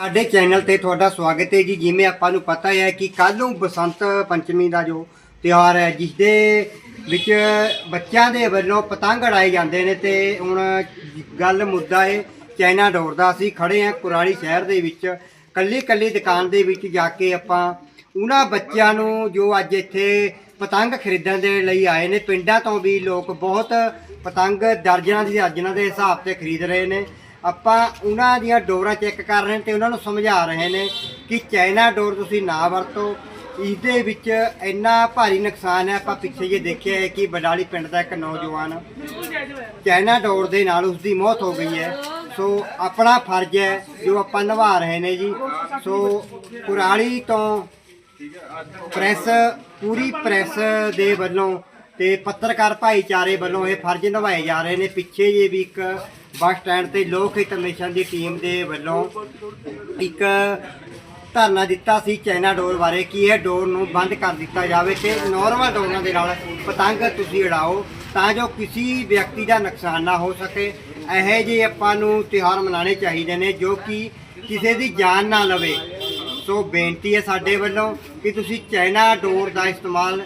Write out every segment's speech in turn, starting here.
ਸਾਡੇ ਚੈਨਲ ਤੇ ਤੁਹਾਡਾ ਸਵਾਗਤ ਹੈ ਜੀ। ਜਿਵੇਂ ਆਪਾਂ ਨੂੰ ਪਤਾ ਹੈ ਕਿ ਕੱਲ ਨੂੰ ਬਸੰਤ ਪੰਚਮੀ ਦਾ ਜੋ ਤਿਉਹਾਰ ਹੈ ਜਿਸ ਦੇ ਵਿੱਚ ਬੱਚਿਆਂ ਦੇ ਵੱਲੋਂ ਪਤੰਗ ਉਡਾਏ ਜਾਂਦੇ ਨੇ ਤੇ ਹੁਣ ਗੱਲ ਮੁੱਦਾ ਹੈ ਚਾਈਨਾ ਡੋਰ ਦਾ ਅਸੀਂ ਖੜੇ ਹਾਂ ਕੁਰਾਲੀ ਸ਼ਹਿਰ ਦੇ ਵਿੱਚ ਕੱਲੀ ਕੱਲੀ ਦੁਕਾਨ ਦੇ ਵਿੱਚ ਜਾ ਕੇ ਆਪਾਂ ਉਹਨਾਂ ਬੱਚਿਆਂ ਨੂੰ ਜੋ ਅੱਜ ਇੱਥੇ ਪਤੰਗ ਖਰੀਦਣ ਦੇ ਲਈ ਆਏ ਨੇ। ਪਿੰਡਾਂ ਤੋਂ ਵੀ ਲੋਕ ਬਹੁਤ ਪਤੰਗ ਦਰਜਨਾਂ ਦੀ ਦਰਜਨਾਂ ਦੇ ਹਿਸਾਬ ਤੇ ਖਰੀਦ ਰਹੇ ਨੇ। ਆਪਾਂ ਉਹਨਾਂ ਦੀਆਂ ਡੋਰਾਂ ਚੈੱਕ ਕਰ ਰਹੇ ਨੇ ਤੇ ਉਹਨਾਂ ਨੂੰ ਸਮਝਾ ਰਹੇ ਨੇ ਕਿ ਚਾਈਨਾ ਡੋਰ ਤੁਸੀਂ ਨਾ ਵਰਤੋ। ਇਸ ਦੇ ਵਿੱਚ ਇੰਨਾ ਭਾਰੀ ਨੁਕਸਾਨ ਹੈ, ਆਪਾਂ ਪਿੱਛੇ ਜੇ ਦੇਖਿਆ ਹੈ ਕਿ ਬਡਾਲੀ ਪਿੰਡ ਦਾ ਇੱਕ ਨੌਜਵਾਨ ਚਾਈਨਾ ਡੋਰ ਦੇ ਨਾਲ ਉਸ ਦੀ ਮੌਤ ਹੋ ਗਈ ਹੈ। ਸੋ ਆਪਣਾ ਫਰਜ਼ ਹੈ, ਜੋ ਆਪਾਂ ਨਿਭਾ ਰਹੇ ਨੇ ਜੀ। ਸੋ ਕੁਰਾਲੀ ਤੋਂ ਪ੍ਰੈਸ, ਪੂਰੀ ਪ੍ਰੈਸ ਦੇ ਵੱਲੋਂ ਤੇ ਪੱਤਰਕਾਰ ਭਾਈਚਾਰੇ ਵੱਲੋਂ ਇਹ ਫਰਜ਼ ਨਿਭਾਏ ਜਾ ਰਹੇ ਨੇ। ਪਿੱਛੇ ਜੇ ਵੀ ਇੱਕ ਬੱਸ ਸਟੈਂਡ ਤੇ ਲੋਕ ਹਿੱਤ ਮਿਸ਼ਨ ਦੀ ਟੀਮ ਦੇ ਵੱਲੋਂ ਇੱਕ ਧਰਨਾ ਦਿੱਤਾ ਸੀ ਚਾਈਨਾ ਡੋਰ ਬਾਰੇ ਕਿ ਇਹ ਡੋਰ ਨੂੰ ਬੰਦ ਕਰ ਦਿੱਤਾ ਜਾਵੇ ਤੇ ਨੋਰਮਲ ਡੋਰਾਂ ਦੇ ਨਾਲ ਪਤੰਗ ਤੁਸੀਂ ਉਡਾਓ ਤਾਂ ਜੋ ਕਿਸੇ ਵਿਅਕਤੀ ਦਾ ਨੁਕਸਾਨ ਨਾ ਹੋ ਸਕੇ। ਇਹੋ ਜਿਹੇ ਆਪਾਂ ਨੂੰ ਤਿਉਹਾਰ ਮਨਾਉਣੇ ਚਾਹੀਦੇ ਨੇ ਜੋ ਕਿ ਕਿਸੇ ਦੀ ਜਾਨ ਨਾ ਲਵੇ। ਸੋ ਬੇਨਤੀ ਹੈ ਸਾਡੇ ਵੱਲੋਂ ਕਿ ਤੁਸੀਂ ਚਾਈਨਾ ਡੋਰ ਦਾ ਇਸਤੇਮਾਲ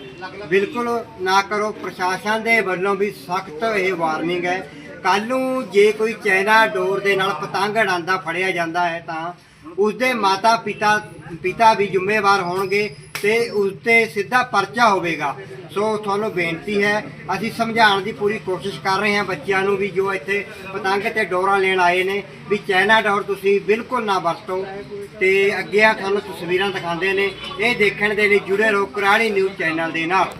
ਬਿਲਕੁਲ ਨਾ ਕਰੋ। ਪ੍ਰਸ਼ਾਸਨ ਦੇ ਵੱਲੋਂ ਵੀ ਸਖਤ ਇਹ ਵਾਰਨਿੰਗ ਹੈ ਕੱਲ ਨੂੰ ਜੇ ਕੋਈ ਚਾਈਨਾ ਡੋਰ ਦੇ ਨਾਲ ਪਤੰਗ ਉਡਾਉਂਦਾ ਫੜਿਆ ਜਾਂਦਾ ਹੈ ਤਾਂ ਉਸਦੇ ਮਾਤਾ ਪਿਤਾ ਪਿਤਾ ਵੀ ਜ਼ਿੰਮੇਵਾਰ ਹੋਣਗੇ ਤੇ ਉਸ ਤੇ ਸਿੱਧਾ ਪਰਚਾ ਹੋਵੇਗਾ। ਸੋ ਤੁਹਾਨੂੰ ਬੇਨਤੀ ਹੈ, ਅਸੀਂ ਸਮਝਾਉਣ ਦੀ ਪੂਰੀ ਕੋਸ਼ਿਸ਼ ਕਰ ਰਹੇ ਹਾਂ ਬੱਚਿਆਂ ਨੂੰ ਵੀ ਜੋ ਇੱਥੇ ਪਤੰਗ ਤੇ ਡੋਰਾਂ ਲੈਣ ਆਏ ਨੇ ਵੀ ਚਾਈਨਾ ਡੋਰ ਤੁਸੀਂ ਬਿਲਕੁਲ ਨਾ ਵਰਤੋ ਤੇ ਅੱਗੇ ਆ ਤੁਹਾਨੂੰ ਤਸਵੀਰਾਂ ਦਿਖਾਉਂਦੇ ਨੇ। ਇਹ ਦੇਖਣ ਦੇ ਲਈ ਜੁੜੇ ਰਹੋ ਕੁਰਾਲੀ ਨਿਊਜ਼ ਚੈਨਲ ਦੇ ਨਾਲ।